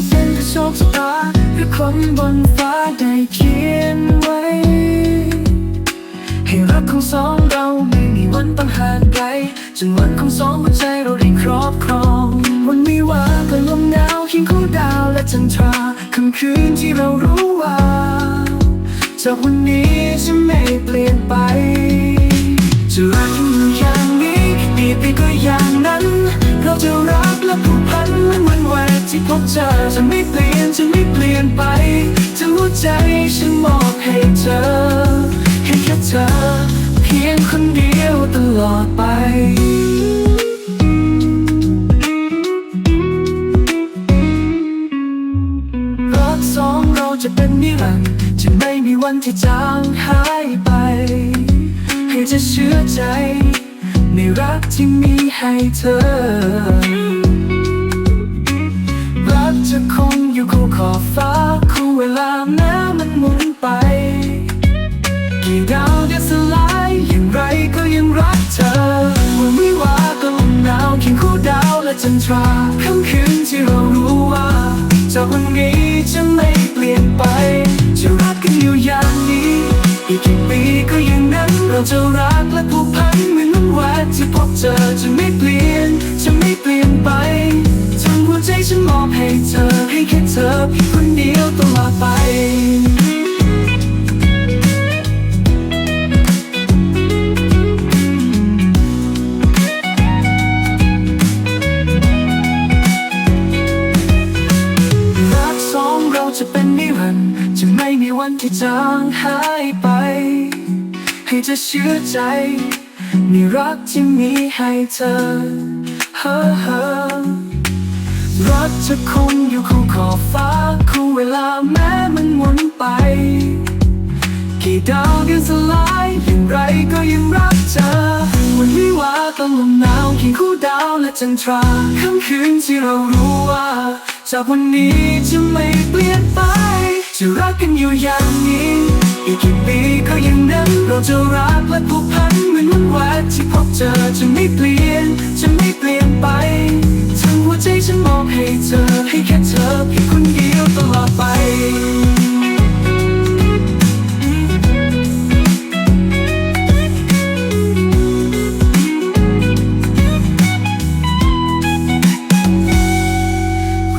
จะเป็นกระโชคชะตาหรือคนบนฟ้าได้เขียนไว้ ให้รักของสองเราไม่มีวันต้องห่างไกลจนวันของสองหัวใจเราได้ครอบครอง วันม่ว่าเป็นลมหนาวเคียงคู่ดาวและจันทราค่ำคืนที่เรารู้ว่าจากวันนี้จะไม่เปลี่ยนไป จะไม่เปลี่ยนจะไม่เปลี่ยนไปจะหัวใจฉันมอบให้เธอให้แค่เธอ เพียงคนเดียวตลอดไปรักสองเราจะเป็นนิรันดร์จะไม่มีวันที่จางหายไป ให้จะเชื่อใจในรักที่มีให้เธอ อบฟ้าคู่เวลาแม้มันหมุนไป กี่ดาวจะสลายอย่างไรก็ยังรักเธอวันวิวาก็ลมหนาวเคียงคู่ดาวและจันทราค่ำคืนที่เรารู้ว่าจากวันนี้จะไม่เปลี่ยนไป จะรักกันอยู่อย่างนี้ อีกกี่ปีก็ย่างนั้นเราจะรักและผูกพันเหมือนวันแรกที่พบเจอจะไม่เปลี่ยนจะไม่เปลี่ยนไปทั้งหัวใจฉันมอบให้เธอ ให้เธอเพียงคนเดียวตลอดไปรักสองเราจะเป็นนิรันดร์จะไม่มีวันที่จางหายไป ให้จะเชื่อใจในรักที่มีให้เธอเฮ้อ จะคงอยู่คู่ขอบฟ้า คู่เวลาแม้มันหมุนไป กี่ดาวเดือนสลายอย่างไรก็ยังรักเธอวันวิวาตอนลมหนาวเคียงคู่ดาวและจันทราค่ำคืนที่เรารู้ว่า จากวันนี้จะไม่เปลี่ยนไป จะรักกันอยู่อย่างนี้ อีกกี่ปีก็ยังนั้นเราจะรักและผูกพันเหมือนวันแรกที่พบเจอจะไม่เปลี่ยนจะไม่เปลี่ยนไป เธอให้แค่เธอเพียงคนเดียวตลอดไป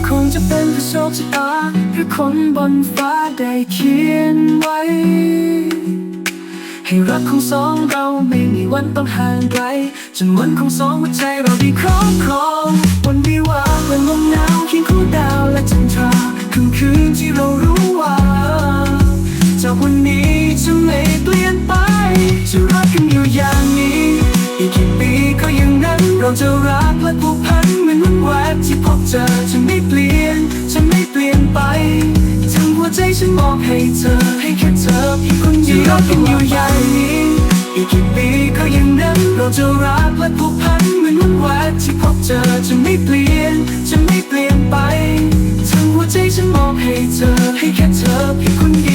คงจะเป็นเพราะโชคชะตาหรือคนบนฟ้าได้เขียนไว้ ให้รักของสองเราไม่มีวันต้องห่างไกล จนวันของสองหัวใจเราได้ครอบครอง เราจะรักและผูกพันเหมือนวันแรกที่พบเจอจะไม่เปลี่ยนจะไม่เปลี่ยนไป ทั้งหัวใจฉันมอบให้เธอ ให้แค่เธอเพียงคนเดียวรักกันอยู่อย่างนี้ อีกกี่ปีก็ย่างนั้นเราจะรักและผูกพันเหมือนวันแรกที่พบเจอจะไม่เปลี่ยนจะไม่เปลี่ยนไป ทั้งหัวใจฉันมอบให้เธอ ให้แค่เธอเพียงคน